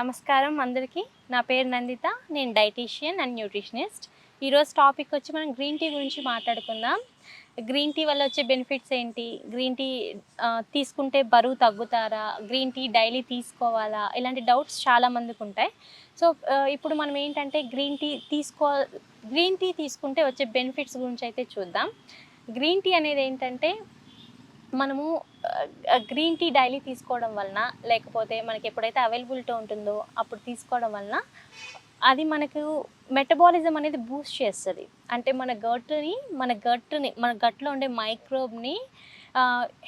నమస్కారం అందరికీ. నా పేరు నందిత. నేను డైటీషియన్ అండ్ న్యూట్రిషనిస్ట్. ఈరోజు టాపిక్ వచ్చి మనం గ్రీన్ టీ గురించి మాట్లాడుకుందాం. గ్రీన్ టీ వల్ల వచ్చే బెనిఫిట్స్ ఏంటి? గ్రీన్ టీ తీసుకుంటే బరువు తగ్గుతారా? గ్రీన్ టీ డైలీ తీసుకోవాలా? ఇలాంటి డౌట్స్ చాలా మందికి ఉంటాయి. సో ఇప్పుడు మనం ఏంటంటే గ్రీన్ టీ తీసుకో గ్రీన్ టీ తీసుకుంటే వచ్చే బెనిఫిట్స్ గురించి అయితే చూద్దాం. గ్రీన్ టీ అనేది ఏంటంటే మనము గ్రీన్ టీ డైలీ తీసుకోవడం వలన లేకపోతే మనకి ఎప్పుడైతే అవైలబిలిటీ ఉంటుందో అప్పుడు తీసుకోవడం వలన అది మనకు మెటబాలిజం అనేది బూస్ట్ చేస్తుంది. అంటే మన గట్ని మన గట్ని మన గట్లో ఉండే మైక్రోబ్ని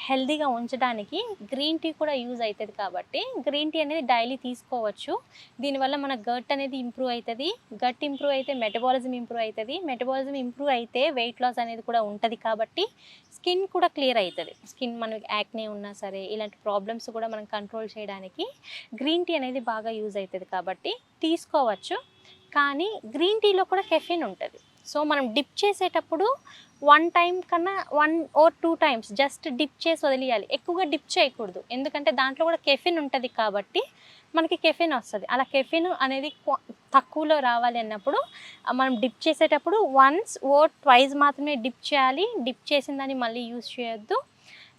హెల్దీగా ఉంచడానికి గ్రీన్ టీ కూడా యూజ్ అవుతుంది కాబట్టి గ్రీన్ టీ అనేది డైలీ తీసుకోవచ్చు. దీనివల్ల మన గట్ అనేది ఇంప్రూవ్ అవుతుంది గట్ ఇంప్రూవ్ అయితే మెటబాలిజం ఇంప్రూవ్ అవుతుంది మెటబాలిజం ఇంప్రూవ్ అయితే వెయిట్ లాస్ అనేది కూడా ఉంటుంది కాబట్టి స్కిన్ కూడా క్లియర్ అవుతుంది స్కిన్ మనకి యాక్నే ఉన్నా సరే ఇలాంటి ప్రాబ్లమ్స్ కూడా మనం కంట్రోల్ చేయడానికి గ్రీన్ టీ అనేది బాగా యూజ్ అవుతుంది కాబట్టి తీసుకోవచ్చు. కానీ గ్రీన్ టీలో కూడా కెఫిన్ ఉంటుంది. సో మనం డిప్ చేసేటప్పుడు వన్ టైం కన్నా one or two times just dip చేసి వదిలేయాలి. ఎక్కువగా డిప్ చేయకూడదు. ఎందుకంటే దాంట్లో కూడా కెఫిన్ ఉంటుంది కాబట్టి మనకి కెఫిన్ వస్తుంది. అలా కెఫిన్ అనేది తక్కువలో రావాలి అన్నప్పుడు మనం డిప్ చేసేటప్పుడు వన్స్ ఓ ట్వైస్ మాత్రమే డిప్ చేయాలి. డిప్ చేసిన దాన్ని మళ్ళీ యూస్ చేయొద్దు.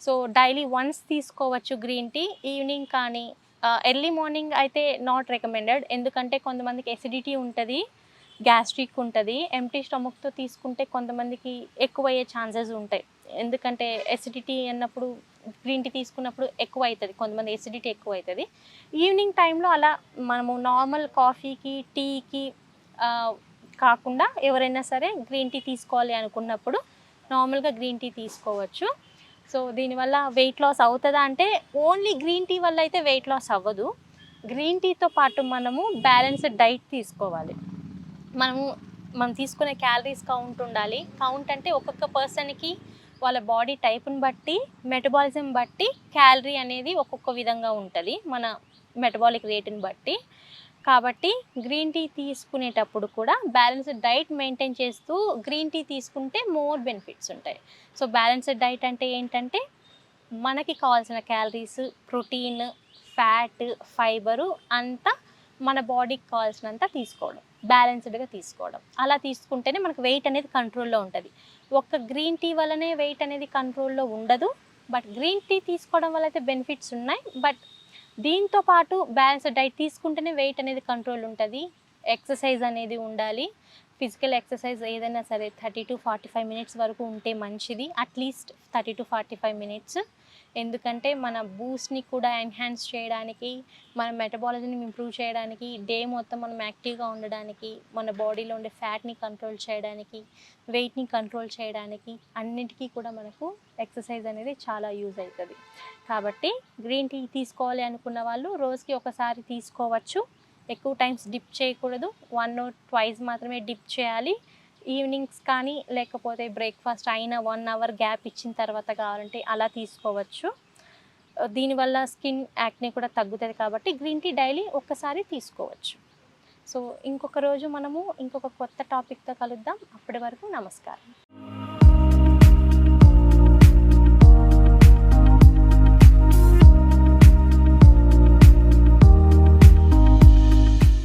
సో డైలీ వన్స్ తీసుకోవచ్చు గ్రీన్ టీ ఈవినింగ్ కానీ uh, ఎర్లీ మార్నింగ్ అయితే నాట్ రికమెండెడ్ ఎందుకంటే కొంతమందికి ఎసిడిటీ ఉంటుంది. గ్యాస్ట్రిక్ ఉంటుంది ఎంటీ స్టమక్తో తీసుకుంటే కొంతమందికి ఎక్కువ అయ్యే ఛాన్సెస్ ఉంటాయి. ఎందుకంటే ఎసిడిటీ అన్నప్పుడు గ్రీన్ టీ తీసుకున్నప్పుడు ఎక్కువ అవుతుంది కొంతమంది ఎసిడిటీ ఎక్కువ అవుతుంది ఈవినింగ్ టైంలో అలా మనము నార్మల్ కాఫీకి టీకి కాకుండా ఎవరైనా సరే గ్రీన్ టీ తీసుకోవాలి అనుకున్నప్పుడు నార్మల్గా గ్రీన్ టీ తీసుకోవచ్చు. సో దీనివల్ల వెయిట్ లాస్ అవుతుందా అంటే ఓన్లీ గ్రీన్ టీ వల్ల అయితే వెయిట్ లాస్ అవ్వదు. గ్రీన్ టీతో పాటు మనము బ్యాలెన్స్డ్ డైట్ తీసుకోవాలి. మనము మనం తీసుకునే క్యాలరీస్ కౌంట్ ఉండాలి. కౌంట్ అంటే ఒక్కొక్క పర్సన్కి వాళ్ళ బాడీ టైప్ని బట్టి మెటబాలిజం బట్టి క్యాలరీ అనేది ఒక్కొక్క విధంగా ఉంటుంది మన మెటబాలిక్ రేటుని బట్టి. కాబట్టి గ్రీన్ టీ తీసుకునేటప్పుడు కూడా బ్యాలెన్స్డ్ డైట్ మెయింటైన్ చేస్తూ గ్రీన్ టీ తీసుకుంటే మోర్ బెనిఫిట్స్ ఉంటాయి. సో బ్యాలెన్స్డ్ డైట్ అంటే ఏంటంటే మనకి కావాల్సిన క్యాలరీస్ ప్రోటీన్ ఫ్యాట్ ఫైబరు అంతా మన బాడీకి కావాల్సినంత తీసుకోవడం బ్యాలెన్స్డ్గా తీసుకోవడం. అలా తీసుకుంటేనే మనకు వెయిట్ అనేది కంట్రోల్లో ఉంటుంది. ఒక్క గ్రీన్ టీ వల్లనే వెయిట్ అనేది కంట్రోల్లో ఉండదు. బట్ గ్రీన్ టీ తీసుకోవడం వల్ల అయితే బెనిఫిట్స్ ఉన్నాయి. బట్ దీంతో పాటు బ్యాలెన్స్డ్ డైట్ తీసుకుంటేనే వెయిట్ అనేది కంట్రోల్ ఉంటుంది. ఎక్సర్సైజ్ అనేది ఉండాలి. ఫిజికల్ ఎక్సర్సైజ్ ఏదైనా సరే thirty to forty five minutes వరకు ఉంటే మంచిది. At least thirty to forty five minutes. ఎందుకంటే మన బూస్ట్ని కూడా ఎన్హాన్స్ చేయడానికి మన మెటబాలజీని ఇంప్రూవ్ చేయడానికి డే మొత్తం మనం యాక్టివ్గా ఉండడానికి మన బాడీలో ఉండే ఫ్యాట్ని కంట్రోల్ చేయడానికి వెయిట్ని కంట్రోల్ చేయడానికి అన్నిటికీ కూడా మనకు ఎక్సర్సైజ్ అనేది చాలా యూజ్ అవుతుంది. కాబట్టి గ్రీన్ టీ తీసుకోవాలి అనుకున్న వాళ్ళు రోజుకి ఒకసారి తీసుకోవచ్చు. ఎక్కువ టైమ్స్ డిప్ చేయకూడదు. వన్ ట్వైస్ మాత్రమే డిప్ చేయాలి. ఈవినింగ్స్ కానీ లేకపోతే బ్రేక్ఫాస్ట్ అయిన వన్ అవర్ గ్యాప్ ఇచ్చిన తర్వాత కావాలంటే అలా తీసుకోవచ్చు. దీనివల్ల స్కిన్ యాక్నే కూడా తగ్గుతుంది కాబట్టి గ్రీన్ టీ డైలీ ఒక్కసారి తీసుకోవచ్చు. సో ఇంకొక రోజు మనము ఇంకొక కొత్త టాపిక్తో కలుద్దాం. అప్పటి వరకు నమస్కారం.